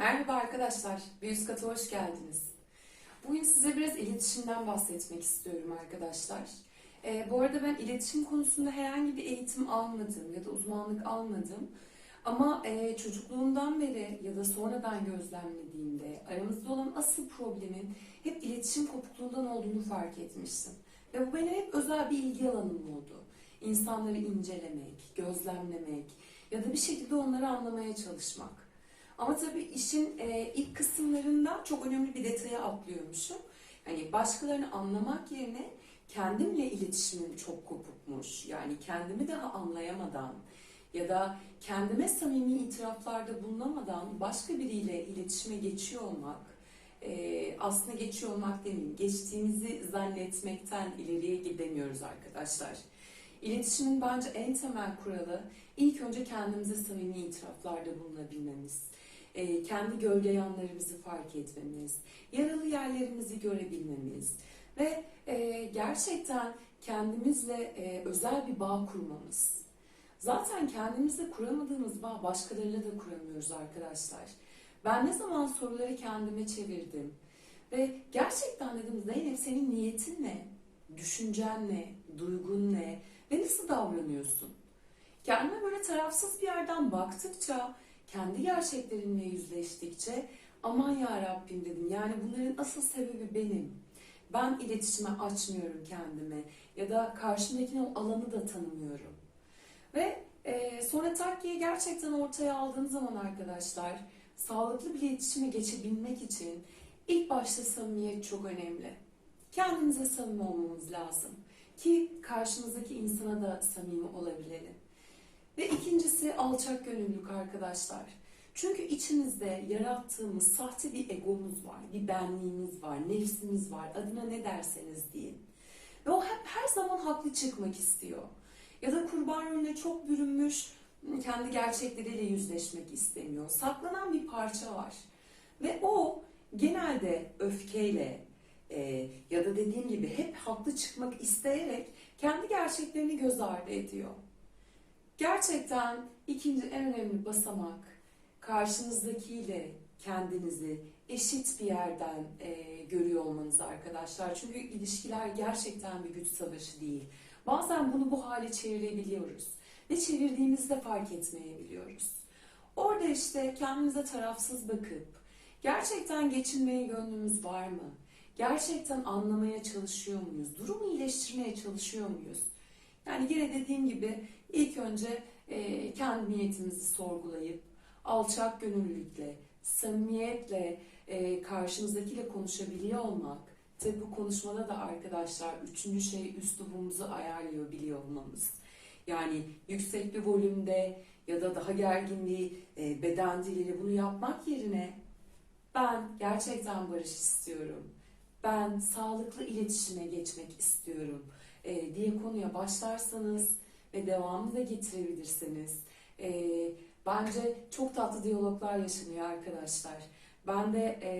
Merhaba arkadaşlar, bir üst kata hoş geldiniz. Bugün size biraz iletişimden bahsetmek istiyorum arkadaşlar. Ee, bu arada ben iletişim konusunda herhangi bir eğitim almadım ya da uzmanlık almadım. Ama e, çocukluğumdan beri ya da sonradan gözlemlediğimde aramızda olan asıl problemin hep iletişim kopukluğundan olduğunu fark etmiştim. Ve bu benim hep özel bir ilgi alanım oldu. İnsanları incelemek, gözlemlemek ya da bir şekilde onları anlamaya çalışmak. Ama tabii işin e, ilk kısımlarında çok önemli bir detaya atlıyormuşum. Hani başkalarını anlamak yerine kendimle iletişimim çok kopukmuş. Yani kendimi daha anlayamadan ya da kendime samimi itiraflarda bulunamadan başka biriyle iletişime geçiyor olmak, e, aslında geçiyor olmak demeyeyim, geçtiğimizi zannetmekten ileriye gidemiyoruz arkadaşlar. İletişimin bence en temel kuralı ilk önce kendimize samimi itiraflarda bulunabilmemiz e, kendi gölge yanlarımızı fark etmemiz, yaralı yerlerimizi görebilmemiz ve e, gerçekten kendimizle e, özel bir bağ kurmamız. Zaten kendimizle kuramadığımız bağ başkalarıyla da kuramıyoruz arkadaşlar. Ben ne zaman soruları kendime çevirdim ve gerçekten dedim Zeynep senin niyetin ne? Düşüncen ne? Duygun ne? Ve nasıl davranıyorsun? Kendime böyle tarafsız bir yerden baktıkça kendi gerçeklerimle yüzleştikçe aman ya Rabbim dedim. Yani bunların asıl sebebi benim. Ben iletişime açmıyorum kendimi ya da karşımdakine o alanı da tanımıyorum. Ve e, sonra takkiyi gerçekten ortaya aldığım zaman arkadaşlar sağlıklı bir iletişime geçebilmek için ilk başta samimiyet çok önemli. Kendimize samimi olmamız lazım ki karşımızdaki insana da samimi olabilelim. Ve ikincisi alçak gönüllülük arkadaşlar. Çünkü içimizde yarattığımız sahte bir egomuz var, bir benliğimiz var, nefsimiz var, adına ne derseniz deyin. Ve o hep her zaman haklı çıkmak istiyor. Ya da kurban rolüne çok bürünmüş, kendi gerçekleriyle yüzleşmek istemiyor. Saklanan bir parça var. Ve o genelde öfkeyle e, ya da dediğim gibi hep haklı çıkmak isteyerek kendi gerçeklerini göz ardı ediyor. Gerçekten ikinci en önemli basamak karşınızdakiyle kendinizi eşit bir yerden e, görüyor olmanız arkadaşlar. Çünkü ilişkiler gerçekten bir güç savaşı değil. Bazen bunu bu hale çevirebiliyoruz ve çevirdiğimizde fark etmeyebiliyoruz. Orada işte kendimize tarafsız bakıp gerçekten geçinmeye gönlümüz var mı? Gerçekten anlamaya çalışıyor muyuz? Durumu iyileştirmeye çalışıyor muyuz? Yani yine dediğim gibi ilk önce e, kendi niyetimizi sorgulayıp alçak gönüllülükle, samimiyetle e, karşımızdakiyle konuşabiliyor olmak. Tabi bu konuşmada da arkadaşlar üçüncü şey üslubumuzu ayarlıyor biliyor olmamız. Yani yüksek bir volümde ya da daha gergin bir e, beden diliyle bunu yapmak yerine ben gerçekten barış istiyorum. Ben sağlıklı iletişime geçmek istiyorum e, diye konuya başlarsanız ve devamını da getirebilirseniz e, bence çok tatlı diyaloglar yaşanıyor arkadaşlar. Ben de e,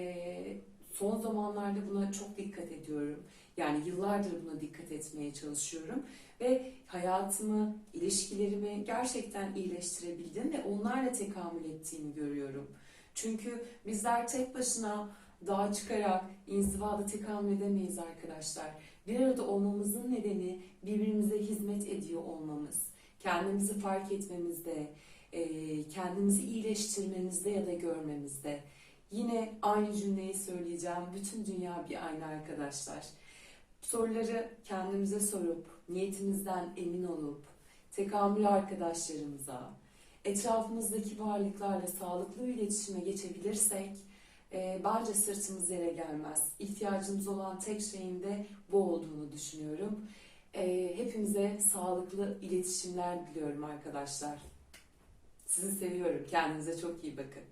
son zamanlarda buna çok dikkat ediyorum. Yani yıllardır buna dikkat etmeye çalışıyorum ve hayatımı, ilişkilerimi gerçekten iyileştirebildim ve onlarla tekamül ettiğimi görüyorum. Çünkü bizler tek başına dağa çıkarak inzivada tekamül edemeyiz arkadaşlar. Bir arada olmamızın nedeni birbirimize hizmet ediyor olmamız. Kendimizi fark etmemizde, e, kendimizi iyileştirmemizde ya da görmemizde. Yine aynı cümleyi söyleyeceğim. Bütün dünya bir ayna arkadaşlar. Soruları kendimize sorup, niyetimizden emin olup, tekamül arkadaşlarımıza, etrafımızdaki varlıklarla sağlıklı iletişime geçebilirsek, e, bence sırtımız yere gelmez. İhtiyacımız olan tek şeyin de bu olduğunu düşünüyorum. E, hepimize sağlıklı iletişimler diliyorum arkadaşlar. Sizi seviyorum. Kendinize çok iyi bakın.